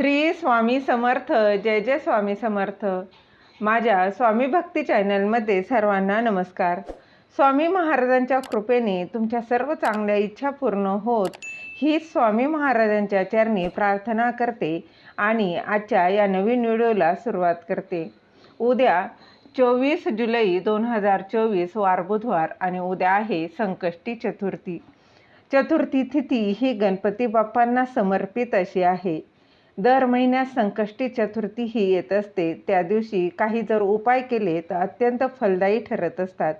श्री स्वामी समर्थ जय जय स्वामी समर्थ. माझ्या स्वामी भक्ती चॅनलमध्ये सर्वांना नमस्कार. स्वामी महाराजांच्या कृपेने तुमच्या सर्व चांगल्या इच्छा पूर्ण होत ही स्वामी महाराजांच्या चरणी प्रार्थना करते आणि आजच्या या नवीन व्हिडिओला सुरुवात करते. उद्या चोवीस जुलै दोन हजार चोवीस वार बुधवार आणि उद्या आहे संकष्टी चतुर्थी. चतुर्थी तिथी ही गणपती बाप्पांना समर्पित अशी आहे. दर महिन्यात संकष्टी चतुर्थी ही येत असते. त्या दिवशी काही जर उपाय केले तर अत्यंत फलदायी ठरत असतात.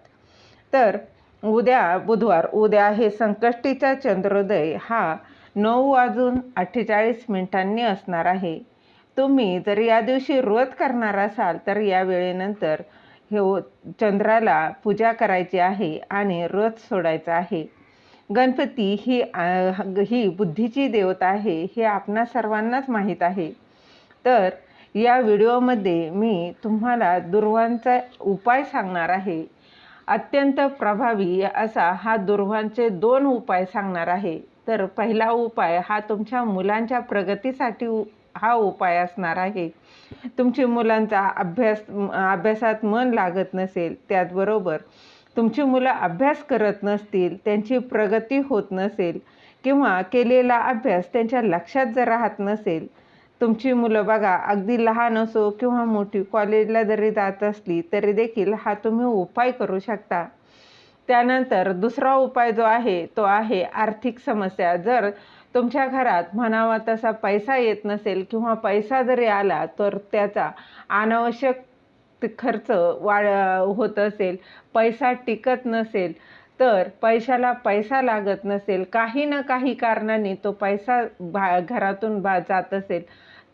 तर उद्या बुधवार उद्या हे संकष्टीचा चंद्रोदय हा नऊ वाजून अठ्ठेचाळीस मिनिटांनी असणार आहे. तुम्ही जर या दिवशी व्रत करणार असाल तर या वेळेनंतर हे चंद्राला पूजा करायची आहे आणि व्रत सोडायचं आहे. गणपती ही ही बुद्धीची देवता आहे हे आपणा सर्वांनाच माहीत आहे. तर या व्हिडिओमध्ये मी तुम्हाला दुर्वांचा उपाय सांगणार आहे. अत्यंत प्रभावी असा हा दुर्वांचे दोन उपाय सांगणार आहे. तर पहिला उपाय हा तुमच्या मुलांच्या प्रगतीसाठी हा उपाय असणार आहे. तुमची मुलांचा अभ्यास अभ्यासात मन लागत नसेल त्याचबरोबर तुमची मुलं अभ्यास करत नसतील त्यांची प्रगती होत नसेल किंवा केलेला अभ्यास त्यांच्या लक्षात जर राहत नसेल तुमची मुलं बघा अगदी लहान असो किंवा मोठी कॉलेजला जरी जात असली तरी देखील हा तुम्ही उपाय करू शकता. त्यानंतर दुसरा उपाय जो आहे तो आहे आर्थिक समस्या. जर तुमच्या घरात म्हणावा तसा पैसा येत नसेल किंवा पैसा जरी आला तर त्याचा अनावश्यक खर्च वाढ होत असेल पैसा टिकत नसेल तर पैशाला पैसा लागत नसेल काही ना काही कारणाने तो पैसा बा घरातून बा जात असेल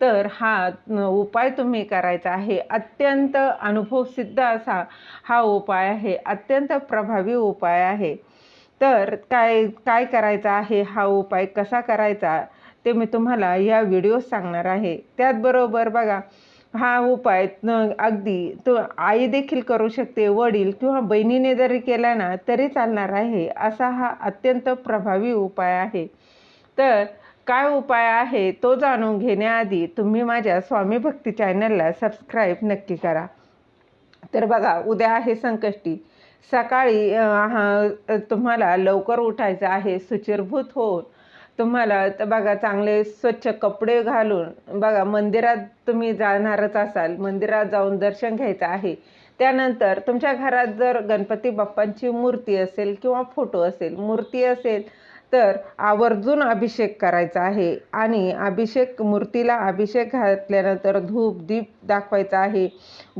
तर हा उपाय तुम्ही करायचा आहे. अत्यंत अनुभवसिद्ध असा हा उपाय आहे. अत्यंत प्रभावी उपाय आहे. तर काय काय करायचं आहे हा उपाय कसा करायचा ते मी तुम्हाला या व्हिडिओ सांगणार आहे. त्याचबरोबर बघा हा उपाय अगदी. तो आई देखील करू शकते वडील किंवा बहिणीने जरी केला ना तरी चालणार आहे असा हा अत्यंत प्रभावी उपाय आहे. तर काय उपाय आहे तो जाणून घेण्याआधी तुम्ही माझ्या स्वामी भक्ती चॅनलला सबस्क्राईब नक्की करा. तर बघा उद्या आहे संकष्टी. सकाळी हा तुम्हाला लवकर उठायचं आहे सुचिरभूत होऊन तुम्हाला तर बघा चांगले स्वच्छ कपडे घालून बघा मंदिरात तुम्ही जाणारच असाल मंदिरात जाऊन दर्शन घ्यायचं आहे. त्यानंतर तुमच्या घरात जर गणपती बाप्पांची मूर्ती असेल किंवा फोटो असेल मूर्ती असेल तर आवर्जून अभिषेक करायचा आहे. आणि अभिषेक मूर्तीला अभिषेक घातल्यानंतर धूप दीप दाखवायचा आहे.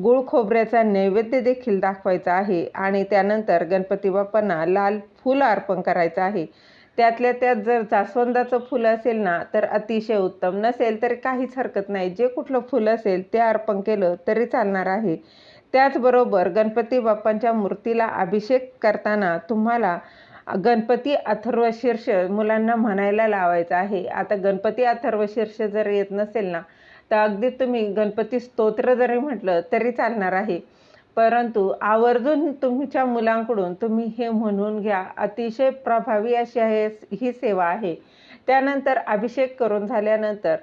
गुळ खोबऱ्याचा नैवेद्य देखील दाखवायचा आहे. आणि त्यानंतर गणपती बाप्पांना लाल फूल अर्पण करायचं आहे. त्यातल्या त्यात जर जास्वंदाचं फुल असेल ना तर अतिशय उत्तम. नसेल तर काहीच हरकत नाही. जे कुठलं फुल असेल ते अर्पण केलं तरी चालणार आहे. त्याचबरोबर गणपती बाप्पांच्या मूर्तीला अभिषेक करताना तुम्हाला गणपती अथर्वशीर्ष मुलांना म्हणायला लावायचं आहे. आता गणपती अथर्वशीर्ष जर येत नसेल ना तर अगदी तुम्ही गणपती स्तोत्र जरी म्हटलं तरी चालणार आहे. परंतु आवर्जून तुमच्या मुलांकडून तुम्ही हे म्हणून घ्या. अतिशय प्रभावी अशी आहे ही सेवा आहे. त्यानंतर अभिषेक करून झाल्यानंतर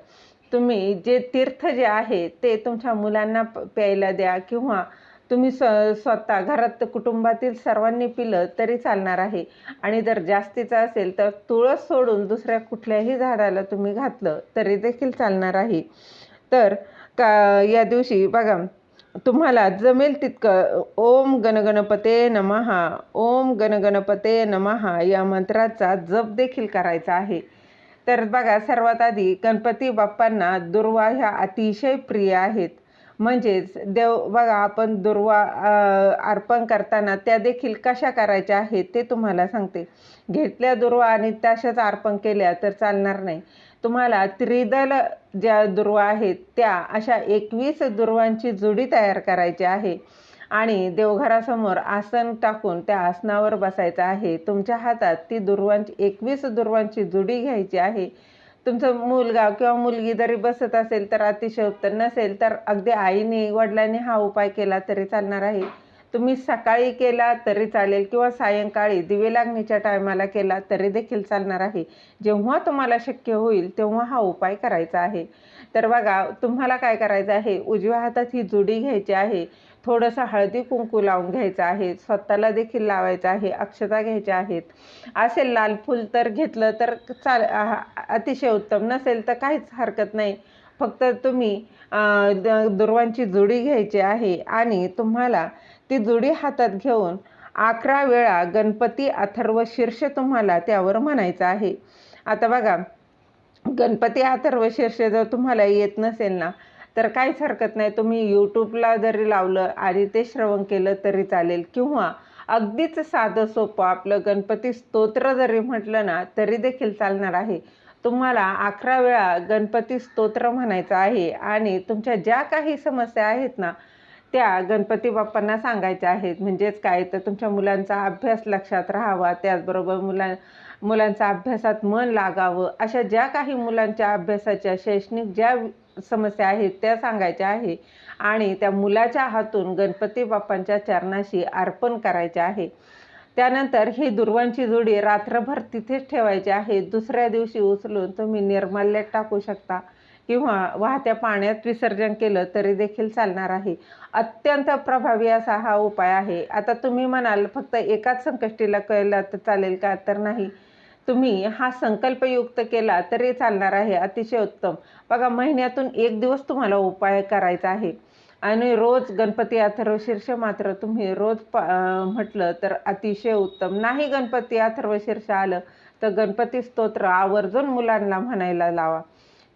तुम्ही जे तीर्थ जे आहे ते तुमच्या मुलांना प्यायला द्या किंवा तुम्ही स्व स्वतः घरात कुटुंबातील सर्वांनी पिलं तरी चालणार आहे. आणि जर जास्तीचं असेल तर तुळस सोडून दुसऱ्या कुठल्याही झाडाला तुम्ही घातलं तरी देखील चालणार आहे. तर का या दिवशी बघा तुम्हाला जमेल तितकं. ओम गणगणपते नमहा. ओम गणगणपते नमहा. या मंत्राचा जप देखील करायचा आहे. तर बघा सर्वात आधी गणपती बाप्पांना दुर्वा ह्या अतिशय प्रिय आहेत. म्हणजेच देव बघा आपण दुर्वा अर्पण करताना त्या देखील कशा करायच्या आहेत ते तुम्हाला सांगते. घेतल्या दुर्वा आणि तशाच अर्पण केल्या तर चालणार नाही. तुम्हाला त्रिदल ज्या दुर्वा आहेत त्या अशा एकवीस दुर्वांची जुडी तयार करायची आहे. आणि देवघरासमोर आसन टाकून त्या आसनावर बसायचं आहे. तुमच्या हातात ती दुर्वांची एकवीस दुर्वांची जुडी घ्यायची आहे. तुमचं मुलगा किंवा मुलगी जरी बसत असेल तर अतिशय उत्तर नसेल तर अगदी आईने वडिलांनी हा उपाय केला तरी चालणार आहे. तुम्ही सकाळी केला तरी चालेल किंवा सायंकाळी दिवे लागणीच्या टायमाला केला तरी देखील चालणार आहे. जेव्हा तुम्हाला शक्य होईल तेव्हा हा उपाय करायचा आहे. तर बघा तुम्हाला काय करायचं आहे? उजव्या हातात ही जुडी घ्यायची आहे. थोडंसं हळदी कुंकू लावून घ्यायचं आहे. स्वतःला देखील लावायचं आहे. अक्षता घ्यायच्या आहेत असेल लाल फूल तर घेतलं तर चाल अतिशय उत्तम. नसेल तर काहीच हरकत नाही. फक्त तुम्ही दुर्वांची जुडी घ्यायची आहे आणि तुम्हाला ती जुडी हातात घेऊन अकरा वेळा गणपती अथर्व शीर्ष तुम्हाला त्यावर म्हणायचं आहे. आता बघा गणपती अथर्व शीर्ष जर तुम्हाला येत नसेल ना तर काहीच हरकत नाही. तुम्ही यूट्यूबला जरी लावलं आणि ते श्रवण केलं तरी चालेल. किंवा अगदीच साधं सोपं आपलं गणपती स्तोत्र जरी म्हटलं ना तरी देखील चालणार आहे. तुम्हाला अकरा वेळा गणपती स्तोत्र म्हणायचं आहे. आणि तुमच्या ज्या काही समस्या आहेत ना त्या गणपती बाप्पांना सांगायच्या आहेत. म्हणजेच काय? तर तुमच्या मुलांचा अभ्यास लक्षात राहावा. त्याचबरोबर मुला मुलांचा अभ्यासात मन लागावं. अशा ज्या काही मुलांच्या अभ्यासाच्या शैक्षणिक ज्या समस्या आहेत त्या सांगायच्या आहे. आणि त्या मुलाच्या हातून गणपती बाप्पांच्या चरणाशी अर्पण करायचे आहे. त्यानंतर ही दुर्वांची जोडी रात्रभर तिथेच ठेवायची आहे. दुसऱ्या दिवशी उचलून तुम्ही निर्माल्यात टाकू शकता. किंवा वाहत्या पाण्यात विसर्जन केलं तरी देखील चालणार आहे. अत्यंत प्रभावी असा हा उपाय आहे. आता तुम्ही म्हणाल फक्त एकाच संकष्टीला केला तर चालेल का? तर नाही. तुम्ही हा संकल्पयुक्त केला तरी चालणार आहे अतिशय उत्तम. बघा महिन्यातून एक दिवस तुम्हाला उपाय करायचा आहे. आणि रोज गणपती अथर्व शीर्ष मात्र तुम्ही रोज प म्हटलं तर अतिशय उत्तम. नाही गणपती अथर्व शीर्ष आलं तर गणपती स्तोत्र आवर्जून मुलांना म्हणायला लावा.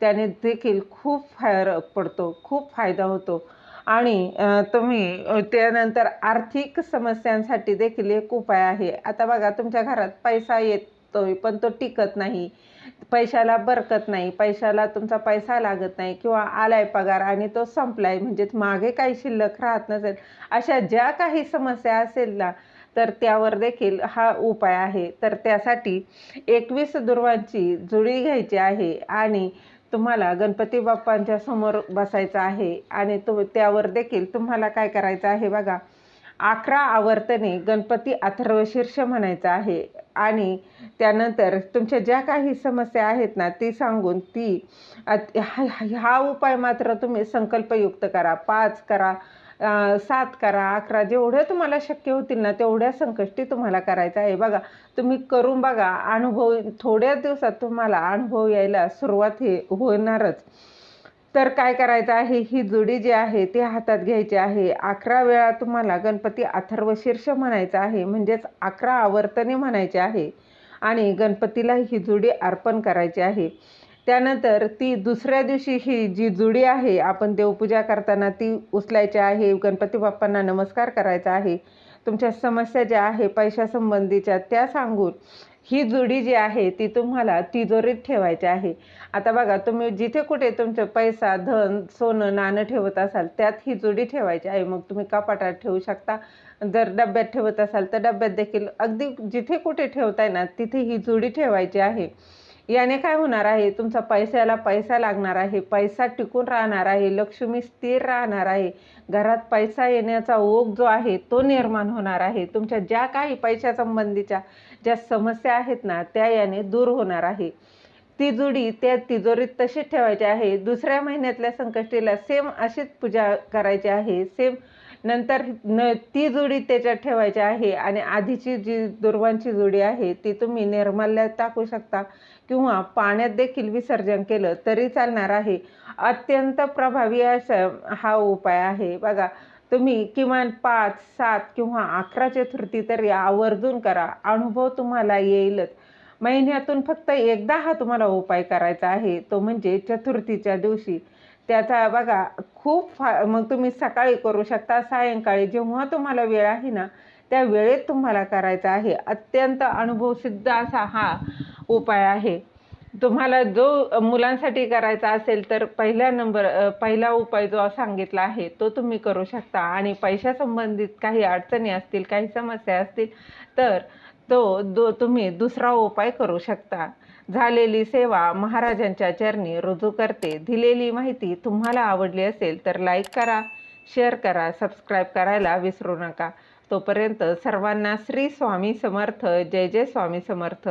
त्याने देखील खूप फरक पडतो खूप फायदा होतो. आणि तुम्ही त्यानंतर आर्थिक समस्यांसाठी देखील एक उपाय आहे. आता बघा तुमच्या घरात पैसा येतोय पण तो टिकत नाही. पैशाला बरकत नाही पैशाला तुमचा पैसा लागत नाही किंवा आलाय पगार आणि तो संपलाय म्हणजेच मागे काही शिल्लक राहत नसेल अशा ज्या काही समस्या असेल ना तर त्यावर देखील हा उपाय आहे. तर त्यासाठी एकवीस दुर्वांची जुडी घ्यायची आहे. आणि तुम्हाला गणपती बाप्पांच्या समोर बसायचं आहे आणि तो त्यावर देखील तुम्हाला काय करायचं आहे बघा. अकरा आवर्तने गणपती अथर्वशीर्ष म्हणायचं आहे. आणि त्यानंतर तुमच्या ज्या काही समस्या आहेत ना ती सांगून ती हा उपाय मात्र तुम्ही संकल्पयुक्त करा. पाच करा. सात करा अकरा जेवढे तुम्हाला शक्य होतील ना तेवढ्या संकष्टी तुम्हाला करायचं आहे. बघा तुम्ही करून बघा अनुभव थोड्या दिवसात तुम्हाला अनुभव यायला सुरुवात हे होणारच. तर काय करायचं आहे? ही जुडी जी आहे ती हातात घ्यायची आहे. अकरा वेळा तुम्हाला गणपती अथर्व शीर्ष म्हणायचं आहे म्हणजेच अकरा आवर्तने म्हणायचे आहे. आणि गणपतीला ही जुडी अर्पण करायची आहे. त्यानंतर ती दुसऱ्या दिवशी ही जी जुडी आहे आपण देवपूजा करताना ती उचलायची आहे गणपती बाप्पांना नमस्कार करायचा आहे तुमच्या समस्या ज्या आहे पैशासंबंधीच्या त्या सांगून ही जुडी जी आहे ती तुम्हाला तिजोरीत ठेवायची आहे. आता बघा तुम्ही जिथे कुठे तुमचं पैसा धन सोनं नाणं ठेवत असाल त्यात ही जुडी ठेवायची आहे. मग तुम्ही कपाटात ठेवू शकता. जर डब्यात ठेवत असाल तर डब्यात देखील अगदी जिथे कुठे ठेवताय ना तिथे ही जुडी ठेवायची आहे. याने काय होणार आहे? तुमचा पैशाला पैसा लागणार आहे पैसा टिकून राहणार आहे लक्ष्मी स्थिर राहणार आहे. घरात पैसा येण्याचा ओघ जो आहे तो निर्माण होणार आहे. तुमच्या ज्या काही पैशासंबंधीच्या ज्या समस्या आहेत ना त्या याने दूर होणार आहे. ती जुडी त्या तिजोरीत तशीच ठेवायची आहे. दुसऱ्या महिन्यातल्या संकष्टीला सेम अशीच पूजा करायची आहे. सेम नंतर न ती जोडी त्याच्यात ठेवायची आहे. आणि आधीची जी दुर्वांची जोडी आहे ती तुम्ही निर्माल्यात टाकू शकता. किंवा पाण्यात देखील विसर्जन केलं तरी चालणार आहे. अत्यंत प्रभावी असा हा उपाय आहे. बघा तुम्ही किमान पाच सात किंवा अकरा चतुर्थी तरी आवर्जून करा. अनुभव तुम्हाला येईलच. महिन्यातून फक्त एकदा हा तुम्हाला उपाय करायचा आहे. तो म्हणजे चतुर्थीच्या दिवशी. त्याचा बघा खूप फा मग तुम्ही सकाळी करू शकता सायंकाळी जेव्हा तुम्हाला वेळ आहे ना त्या वेळेत तुम्हाला करायचा आहे. अत्यंत अनुभवसिद्ध असा हा उपाय आहे. तुम्हाला जो मुलांसाठी करायचा असेल तर पहिला नंबर पहिला उपाय जो सांगितला आहे तो तुम्ही करू शकता. आणि पैशासंबंधित काही अडचणी असतील काही समस्या असतील तर तो दो तुम्ही दुसरा उपाय करू शकता. झालेली सेवा महाराजांच्या चरणी रुजू करते. दिलेली माहिती तुम्हाला आवडली असेल तर लाईक करा शेअर करा सबस्क्राईब करायला विसरू नका. तोपर्यंत सर्वांना श्री स्वामी समर्थ. जय जय स्वामी समर्थ.